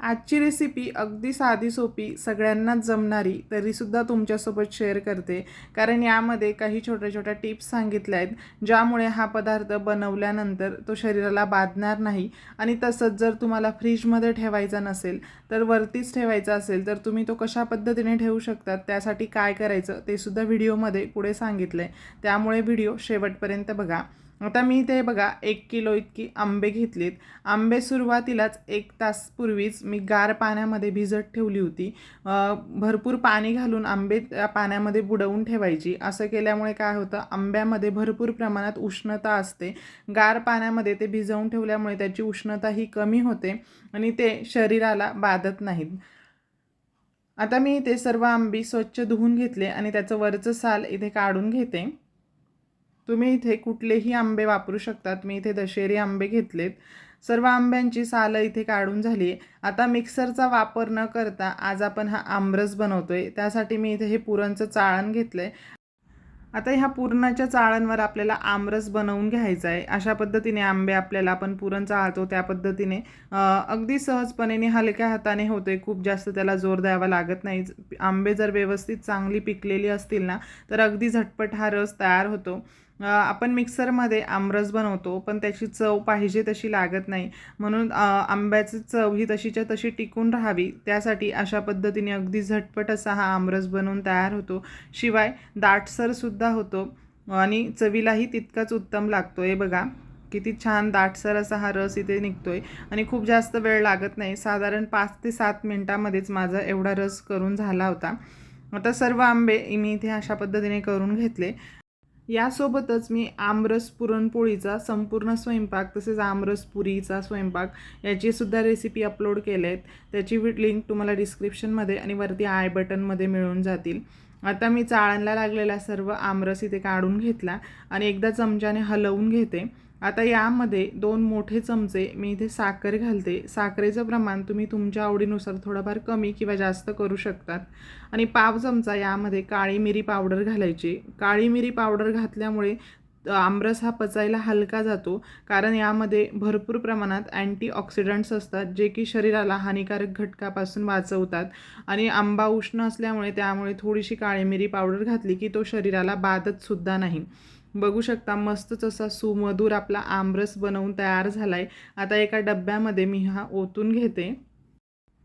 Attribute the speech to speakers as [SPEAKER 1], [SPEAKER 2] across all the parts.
[SPEAKER 1] आजची रेसिपी अगदी साधी सोपी सगळ्यांनाच जमणारी तरीसुद्धा तुमच्यासोबत शेअर करते. कारण यामध्ये काही छोट्या छोट्या टिप्स सांगितल्या आहेत ज्यामुळे हा पदार्थ बनवल्यानंतर तो शरीराला बाधणार नाही. आणि तसंच जर तुम्हाला फ्रीजमध्ये ठेवायचा नसेल तर वरतीच ठेवायचा असेल तर तुम्ही तो कशा पद्धतीने ठेवू शकतात त्यासाठी काय करायचं ते सुद्धा व्हिडिओमध्ये पुढे सांगितलं आहे त्यामुळे व्हिडिओ शेवटपर्यंत बघा. आता मी इथे बघा एक किलो इतकी आंबे घेतलीत. आंबे सुरुवातीलाच एक तासपूर्वीच मी गार पाण्यामध्ये भिजत ठेवली होती. भरपूर पाणी घालून आंबे त्या पाण्यामध्ये बुडवून ठेवायची. असं केल्यामुळे काय होतं आंब्यामध्ये भरपूर प्रमाणात उष्णता असते. गार पाण्यामध्ये ते भिजवून ठेवल्यामुळे त्याची उष्णता ही कमी होते आणि ते शरीराला बाधत नाहीत. आता मी इथे सर्व आंबी स्वच्छ धुवून घेतले आणि त्याचं वरचं साल इथे काढून घेते. तुम्ही इथे कुठलेही आंबे वापरू शकतात. मी इथे दशेरी आंबे घेतलेत. सर्व आंब्यांची सालं इथे काढून झाली आहे. आता मिक्सरचा वापर न करता आज आपण हा आमरस बनवतोय. त्यासाठी मी इथे हे पुरणचं चाळण घेतलं आहे आता ह्या पुरणाच्या चाळणवर आपल्याला आमरस बनवून घ्यायचा आहे. अशा पद्धतीने आंबे आपल्याला आपण पुरण चाळतो. त्या पद्धतीने अगदी सहजपणे हलक्या हाताने होते खूप जास्त त्याला जोर द्यावा लागत नाही. आंबे जर व्यवस्थित चांगली पिकलेली असतील ना तर अगदी झटपट हा रस तयार होतो. आपण मिक्सरमध्ये आमरस बनवतो पण त्याची चव पाहिजे तशी लागत नाही. म्हणून आंब्याची चव ही तशीच्या तशी टिकून राहावी. त्यासाठी अशा पद्धतीने अगदी झटपट असा हा आमरस बनवून तयार होतो. शिवाय दाटसरसुद्धा होतो आणि चवीलाही तितकाच उत्तम लागतो. आहे बघा किती छान दाटसर असा हा रस इथे निघतो आहे आणि खूप जास्त वेळ लागत नाही. साधारण पाच ते सात मिनटामध्येच माझा एवढा रस करून झाला होता. आता सर्व आंबे मी इथे अशा पद्धतीने करून घेतले. यासोबतच मी आमरस पुरणपोळीचा संपूर्ण स्वयंपाक तसेच आमरस पुरीचा स्वयंपाक याचीसुद्धा रेसिपी अपलोड केल्या आहेत त्याची लिंक तुम्हाला डिस्क्रिप्शनमध्ये आणि वरती आय बटनमध्ये मिळून जातील. आता मी चाळणला लागलेला सर्व आमरस इथे काढून घेतला आणि एकदा चमच्याने हलवून घेते. आता यामध्ये दोन मोठे चमचे मी इथे साखर घालते. साखरेचं प्रमाण तुम्ही तुमच्या आवडीनुसार थोडंफार कमी किंवा जास्त करू शकतात. आणि पाव चमचा यामध्ये काळी मिरी पावडर घालायची. काळी मिरी पावडर घातल्यामुळे आमरस हा पचायला हलका जातो. कारण यामध्ये भरपूर प्रमाणात अँटीऑक्सिडंट्स असतात जे की शरीराला हानिकारक घटकापासून वाचवतात. आणि आंबा उष्ण असल्यामुळे त्यामुळे थोडीशी काळी मिरी पावडर घातली की तो शरीराला बाधतसुद्धा नाही. बघू शकता मस्तच असा सुमधूर आपला आमरस बनवून तयार झाला आहे आता एका डब्यामध्ये मी हा ओतून घेते.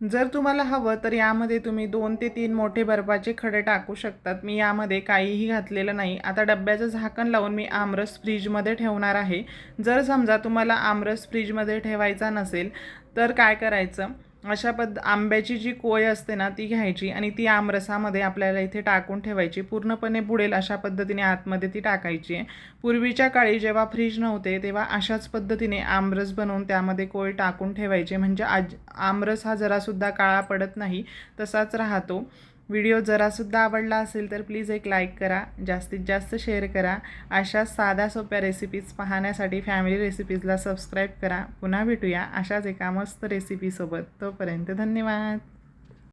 [SPEAKER 1] जर तुम्हाला हवं तर यामध्ये तुम्ही दोन ते तीन मोठे बर्फाचे खडे टाकू शकतात. मी यामध्ये काहीही घातलेलं नाही. आता डब्याचं झाकण लावून मी आमरस फ्रीजमध्ये ठेवणार आहे. जर समजा तुम्हाला आमरस फ्रीजमध्ये ठेवायचा नसेल तर काय करायचं? अशा पद्ध आंब्याची जी कोय असते ना ती घ्यायची आणि ती आमरसामध्ये आपल्याला इथे टाकून ठेवायची. पूर्णपणे बुडेल अशा पद्धतीने आतमध्ये ती टाकायची. आहे पूर्वीच्या काळी जेव्हा फ्रीज नव्हते तेव्हा अशाच पद्धतीने आमरस बनवून त्यामध्ये कोय टाकून ठेवायचे. म्हणजे आज आमरस हा जरासुद्धा काळा पडत नाही तसाच राहतो. व्हिडिओ जरासुद्धा आवडला असेल तर प्लीज एक लाईक करा जास्तीत जास्त शेअर करा. अशा साध्या सोप्या रेसिपीज पाहण्यासाठी फॅमिली रेसिपीजला सबस्क्राईब करा. पुन्हा भेटूया अशाच एका मस्त रेसिपीसोबत तोपर्यंत धन्यवाद.